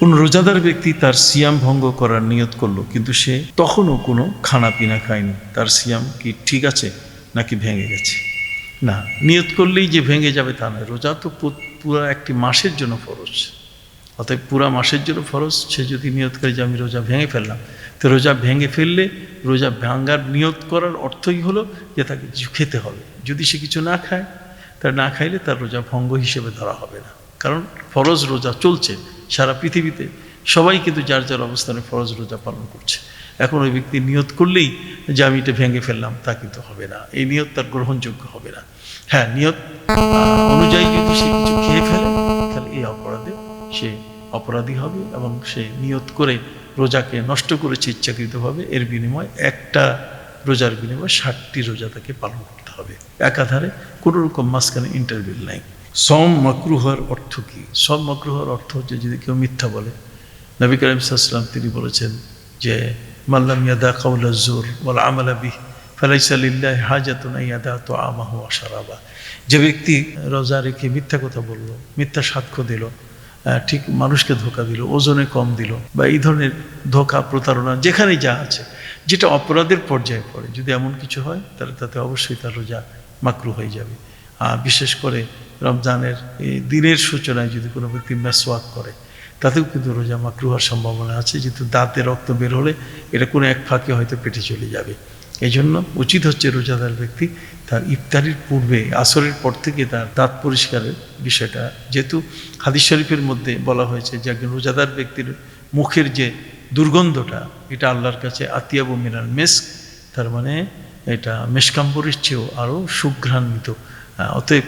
কোন রোজাদার ব্যক্তি তার সিয়াম ভঙ্গ করার নিয়ত করল, কিন্তু সে তখনও কোনো খানা পিনা খায়নি। তার সিয়াম কি ঠিক আছে নাকি ভেঙে গেছে? না, নিয়ত করলেই যে ভেঙে যাবে তা নয়। রোজা তো পুরো একটি মাসের জন্য ফরজ। অতএব পুরা মাসের জন্য ফরজ। সে যদি নিয়ত করে যে আমি রোজা ভেঙে ফেললাম, তো রোজা ভেঙে ফেললে রোজা ভাঙ্গার নিয়ত করার অর্থই হলো যে তাকে খেতে হবে। যদি সে কিছু না খায় তার না খাইলে তার রোজা ভঙ্গ হিসেবে ধরা হবে না। কারণ ফরজ রোজা চলছে। সারা পৃথিবীতে। সবাই কিন্তু যার যার অবস্থানে ফরজ রোজা পালন করছে। এখন ওই ব্যক্তি নিয়ত করলেই যে আমি এটা ভেঙে ফেললাম, তা কিন্তু হবে না। এই নিয়ত তার গ্রহণযোগ্য হবে না। হ্যাঁ নিয়ত অনুযায়ী যদি সে কিছু খেয়ে ফেলে, তাহলে এই অপরাধে সে অপরাধী হবে এবং সে নিয়ত করে রোজাকে নষ্ট করেছে ইচ্ছাকৃতভাবে, এর বিনিময়ে একটা রোজার বিনিময়ে ষাটটি রোজা তাকে পালন করতে হবে। একাধারে কোনো রকম মাঝখানে ইন্টারভিউ নাই। সম মকরুহর অর্থ কি? সম অর্থ হচ্ছে যদি কেউ মিথ্যা বলে। নবী করিম সাল্লাম তিনি বলেছেন যে মাল্লাম ইয়াদা কাউলা জোর বল আমালা বি ফালাইসালিল্লাহ হাজাতুন ইয়াদা তো আমাহ আশারাবা যে ব্যক্তি রোজা রেখে মিথ্যা কথা বলল, মিথ্যা সাক্ষ্য দিল ঠিক মানুষকে ধোকা দিল, ওজনে কম দিল বা এই ধরনের ধোকা, প্রতারণা যেখানে যা আছে, যেটা অপরাধের পর্যায়ে পড়ে, যদি এমন কিছু হয়, তাহলে তাতে অবশ্যই তার রোজা মাকরু হয়ে যাবে। বিশেষ করে রমজানের এই দিনের সূচনায় যদি কোনো ব্যক্তি মেসওয়াক করে, তাতেও কিন্তু রোজা মাকরু হওয়ার সম্ভাবনা আছে। যেহেতু দাঁতে রক্ত বের হলে এটা কোনো এক ফাঁকে হয়তো পেটে চলে যাবে। এই জন্য উচিত হচ্ছে রোজাদার ব্যক্তি তার ইফতারির পূর্বে, আসরের পর থেকে তার দাঁত পরিষ্কারের বিষয়টা। যেহেতু হাদিস শরীফের মধ্যে বলা হয়েছে যে একজন রোজাদার ব্যক্তির মুখের যে দুর্গন্ধটা, এটা আল্লাহর কাছে আতিয়াবু মিনাল মেস্ক, তার মানে এটা মেশকাম্বরের চেয়েও আরও সুঘ্রান্বিত। অতএব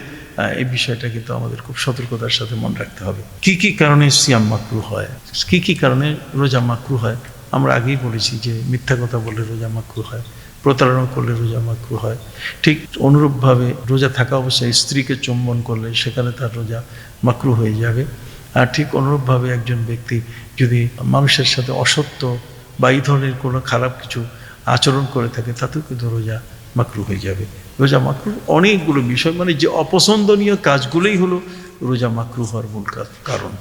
এই বিষয়টা কিন্তু আমাদের খুব সতর্কতার সাথে মনে রাখতে হবে। কি কি কারণে সিয়াম মাকরু হয়? কি কি কারণে রোজা মাকরু হয়? আমরা আগেই বলেছি যে মিথ্যা কথা বলে রোজা মাকরু হয়, প্রতারণা করলে রোজা মাকরু হয়। ঠিক অনুরূপভাবে রোজা থাকা অবস্থায় স্ত্রীকে চুম্বন করলে সেখানে তার রোজা মাকরু হয়ে যাবে। আর ঠিক অনুরূপভাবে একজন ব্যক্তি যদি মানুষের সাথে অসত্য বা এই ধরনের কোনো খারাপ কিছু আচরণ করে থাকে, তাতেও কিন্তু রোজা মাকরু হয়ে যাবে। রোজা মাকরু অনেকগুলো বিষয় মানে যে অপছন্দনীয় কাজগুলোই হলো রোজা মাকরু হওয়ার মূল কারণ।